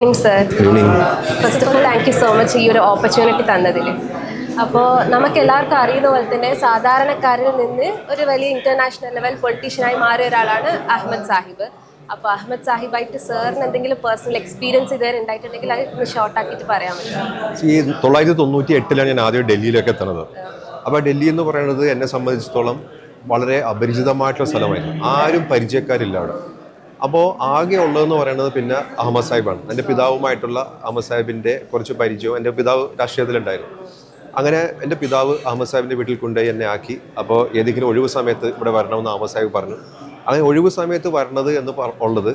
Sir first of all thank you so much ഈ ഒരു opportunity തന്നതിൽ അപ്പോൾ നമുക്ക് എല്ലാവർക്കും അറിയുന്ന പോലെ തന്നെ സാധാരണക്കാരിൽ നിന്ന് ഒരു വലിയ ഇന്റർനാഷണൽ ലെവൽ പൊളിറ്റീഷ്യനായി മാറിയ ഒരാളാണ് അഹമ്മദ് സാഹിബ്. അപ്പോൾ അഹമ്മദ് സാഹിബായിട്ട് സാറിന് എന്തെങ്കിലും പേഴ്സണൽ എക്സ്പീരിയൻസ് ഇതുവരെ ഉണ്ടായിട്ടുണ്ടെങ്കിൽ അത് ഒന്ന് ഷോർട്ട് ആക്കിയിട്ട് പറയാൻ പറ്റും ഈ തൊള്ളായിരത്തി തൊണ്ണൂറ്റി എട്ടിലാണ് ഞാൻ ആദ്യം ഡൽഹിയിലേക്ക് എത്തുന്നത്. അപ്പോൾ ഡൽഹി എന്ന് പറയുന്നത് എന്നെ സംബന്ധിച്ചിടത്തോളം വളരെ അപരിചിതമായിട്ടുള്ള സ്ഥലമായിരുന്നു. ആരും പരിചയക്കാരില്ല അവിടെ. അപ്പോൾ ആകെ ഉള്ളതെന്ന് പറയുന്നത് പിന്നെ അഹമ്മദ് സാഹിബാണ്. എന്റെ പിതാവുമായിട്ടുള്ള അഹമ്മദ് സാഹിബിന്റെ കുറച്ച് പരിചയവും എന്റെ പിതാവ് രാഷ്ട്രീയത്തിലുണ്ടായിരുന്നു. അങ്ങനെ എന്റെ പിതാവ് അഹമ്മദ് സാഹിബിന്റെ വീട്ടിൽ കൊണ്ടുപോയി എന്നെ ആക്കി. അപ്പോൾ ഏതെങ്കിലും ഒഴിവ് സമയത്ത് ഇവിടെ വരണമെന്ന് അഹമ്മദ് സാഹിബ് പറഞ്ഞു. അങ്ങനെ ഒഴിവ് സമയത്ത് വരണത് എന്ന് ഉള്ളത്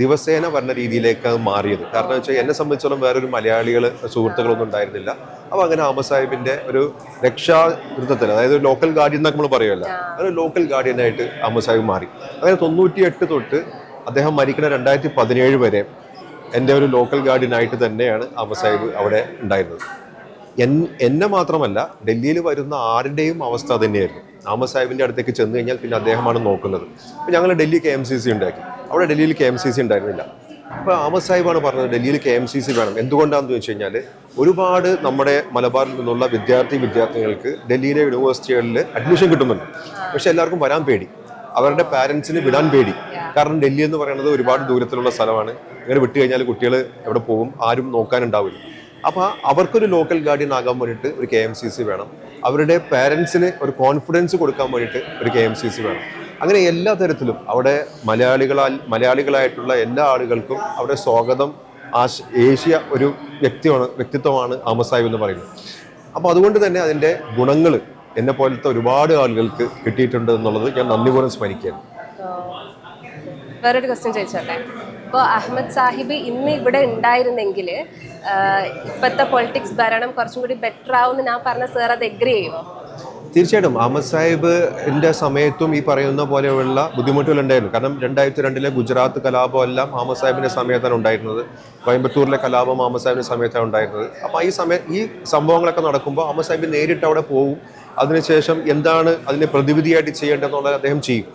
ദിവസേന വരുന്ന രീതിയിലേക്ക് മാറിയത്. കാരണം വെച്ചാൽ എന്നെ സംബന്ധിച്ചോളം വേറൊരു മലയാളികൾ സുഹൃത്തുക്കളൊന്നും ഉണ്ടായിരുന്നില്ല. അപ്പോൾ അങ്ങനെ സാഹിബിന്റെ ഒരു രക്ഷാകൃതത്തിൽ അതായത് ലോക്കൽ ഗാർഡിയൻ എന്നൊക്കെ നമ്മൾ പറയുമല്ലോ ഒരു ലോക്കൽ ഗാർഡിയനായിട്ട് സാഹിബ് മാറി. അങ്ങനെ തൊണ്ണൂറ്റിയെട്ട് തൊട്ട് അദ്ദേഹം മരിക്കുന്ന രണ്ടായിരത്തി പതിനേഴ് വരെ എന്റെ ഒരു ലോക്കൽ ഗാർഡിയനായിട്ട് തന്നെയാണ് സാഹിബ് അവിടെ ഉണ്ടായിരുന്നത്. എൻ എന്നെ മാത്രമല്ല ഡൽഹിയിൽ വരുന്ന ആരുടെയും അവസ്ഥ തന്നെയായിരുന്നു. അഹമ്മദ് സാഹിബിന്റെ അടുത്തേക്ക് ചെന്ന് കഴിഞ്ഞാൽ പിന്നെ അദ്ദേഹമാണ് നോക്കുന്നത്. അപ്പോൾ ഞങ്ങൾ Delhi K M C C ഉണ്ടാക്കി. അവിടെ ഡൽഹിയിൽ കെ എം സി സി ഉണ്ടായിരുന്നില്ല. അപ്പോൾ അഹമ്മദ് സാഹിബാണ് പറഞ്ഞത് ഡൽഹിയിൽ കെ എം സി സി വേണം. എന്തുകൊണ്ടാണെന്ന് ചോദിച്ചു കഴിഞ്ഞാൽ ഒരുപാട് നമ്മുടെ മലബാറിൽ നിന്നുള്ള വിദ്യാർത്ഥി വിദ്യാർത്ഥികൾക്ക് ഡൽഹിയിലെ യൂണിവേഴ്സിറ്റികളിൽ അഡ്മിഷൻ കിട്ടുന്നുണ്ട്. പക്ഷെ എല്ലാവർക്കും വരാൻ പേടി. അവരുടെ പാരൻസിന് വിടാൻ പേടി. കാരണം ഡൽഹി എന്ന് പറയുന്നത് ഒരുപാട് ദൂരത്തിലുള്ള സ്ഥലമാണ്. ഇങ്ങനെ വിട്ടു കഴിഞ്ഞാൽ കുട്ടികൾ എവിടെ പോകും? ആരും നോക്കാനുണ്ടാവില്ല. അപ്പോൾ അവർക്കൊരു ലോക്കൽ ഗാർഡിയൻ ആകാൻ വേണ്ടിയിട്ട് ഒരു കെ എം സി സി വേണം. അവരുടെ പാരൻസിന് ഒരു കോൺഫിഡൻസ് കൊടുക്കാൻ വേണ്ടിയിട്ട് ഒരു കെ എം സി സി വേണം. അങ്ങനെ എല്ലാ തരത്തിലും അവിടെ മലയാളികളാൽ മലയാളികളായിട്ടുള്ള എല്ലാ ആളുകൾക്കും അവിടെ സ്വാഗതം ആശ ഏഷ്യ ഒരു വ്യക്തിയാണ് വ്യക്തിത്വമാണ് ആമസാഹിബ് സാഹിബ് എന്ന് പറയുന്നത്. അപ്പോൾ അതുകൊണ്ട് തന്നെ അതിന്റെ ഗുണങ്ങൾ എന്നെ പോലത്തെ ഒരുപാട് ആളുകൾക്ക് കിട്ടിയിട്ടുണ്ട് എന്നുള്ളത് ഞാൻ നന്ദിപൂർവം സ്മരിക്കുകയാണ്. വേറൊരു ക്വസ്റ്റ്യൻ ചോദിച്ചോട്ടെ? ഇപ്പോൾ അഹമ്മദ് സാഹിബ് ഇന്ന് ഇവിടെ ഉണ്ടായിരുന്നെങ്കിൽ ഇപ്പോഴത്തെ പൊളിറ്റിക്സ് ഭരണം കുറച്ചും കൂടി ബെറ്റർ ആവുമെന്ന് ഞാൻ പറഞ്ഞ സാർ അത് എഗ്രി ചെയ്യുമോ തീർച്ചയായിട്ടും. അഹമ്മദ് സാഹിബിന്റെ സമയത്തും ഈ പറയുന്ന പോലെയുള്ള ബുദ്ധിമുട്ടുകൾ ഉണ്ടായിരുന്നു. കാരണം രണ്ടായിരത്തി രണ്ടിലെ ഗുജറാത്ത് കലാപം എല്ലാം അഹമ്മദ് സാഹിബിന്റെ സമയത്താണ് ഉണ്ടായിരുന്നത്. കോയമ്പത്തൂരിലെ കലാപം അഹമ്മദ് സാഹിബിന്റെ സമയത്താണ് ഉണ്ടായിരുന്നത്. അപ്പോൾ ഈ സമയം ഈ സംഭവങ്ങളൊക്കെ നടക്കുമ്പോൾ അഹമ്മദ് സാഹിബ് നേരിട്ട് അവിടെ പോകും അതിനുശേഷം എന്താണ് അതിനെ പ്രതിവിധിയായിട്ട് ചെയ്യേണ്ടതെന്നുള്ളത് അദ്ദേഹം ചെയ്യും.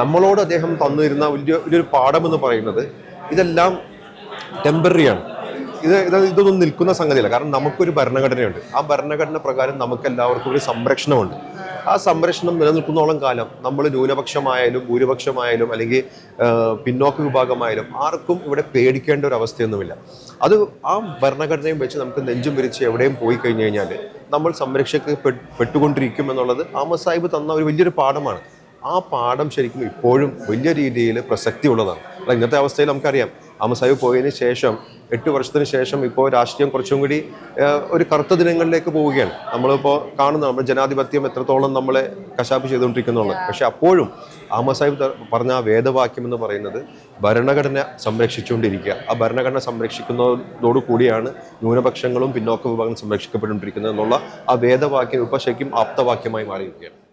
നമ്മളോട് അദ്ദേഹം തന്നിരുന്ന വലിയ വലിയൊരു പാഠം എന്ന് പറയുന്നത് ഇതെല്ലാം ടെമ്പററിയാണ് ഇത് ഇത് ഇതൊന്നും നിൽക്കുന്ന സംഗതിയല്ല. കാരണം നമുക്കൊരു ഭരണഘടനയുണ്ട്. ആ ഭരണഘടന പ്രകാരം നമുക്ക് എല്ലാവർക്കും ഒരു സംരക്ഷണമുണ്ട്. ആ സംരക്ഷണം നിലനിൽക്കുന്നോളം കാലം നമ്മൾ ന്യൂനപക്ഷമായാലും ഭൂരിപക്ഷമായാലും അല്ലെങ്കിൽ പിന്നോക്ക വിഭാഗമായാലും ആർക്കും ഇവിടെ പേടിക്കേണ്ട ഒരു അവസ്ഥയൊന്നുമില്ല. അത് ആ ഭരണഘടനയും വെച്ച് നമുക്ക് നെഞ്ചും വിരിച്ച് എവിടെയും പോയി കഴിഞ്ഞു കഴിഞ്ഞാൽ നമ്മൾ സംരക്ഷിക്കപ്പെട്ടുകൊണ്ടിരിക്കും എന്നുള്ളത് ആമസ് സാഹിബ് തന്ന ഒരു വലിയൊരു പാഠമാണ്. ആ പാഠം ശരിക്കും ഇപ്പോഴും വലിയ രീതിയിൽ പ്രസക്തി ഉള്ളതാണ് അല്ല ഇന്നത്തെ അവസ്ഥയിൽ നമുക്കറിയാം. അമസാഹിബ് പോയതിന് ശേഷം എട്ട് വർഷത്തിന് ശേഷം ഇപ്പോൾ രാഷ്ട്രീയം കുറച്ചും കൂടി ഒരു കറുത്ത ദിനങ്ങളിലേക്ക് പോവുകയാണ്. നമ്മളിപ്പോൾ കാണുന്ന നമ്മുടെ ജനാധിപത്യം എത്രത്തോളം നമ്മളെ കശാപ്പ് ചെയ്തുകൊണ്ടിരിക്കുന്നുള്ളത്. പക്ഷെ അപ്പോഴും അഹമ്മദ് സാഹിബ് പറഞ്ഞ ആ വേദവാക്യം എന്ന് പറയുന്നത് ഭരണഘടന സംരക്ഷിച്ചുകൊണ്ടിരിക്കുക. ആ ഭരണഘടന സംരക്ഷിക്കുന്നതോടു കൂടിയാണ് ന്യൂനപക്ഷങ്ങളും പിന്നോക്ക വിഭാഗങ്ങളും സംരക്ഷിക്കപ്പെട്ടുകൊണ്ടിരിക്കുന്നത് എന്നുള്ള ആ വേദവാക്യം ഇപ്പോൾ ശരിക്കും ആപ്തവാക്യമായി മാറിയിരിക്കുകയാണ്.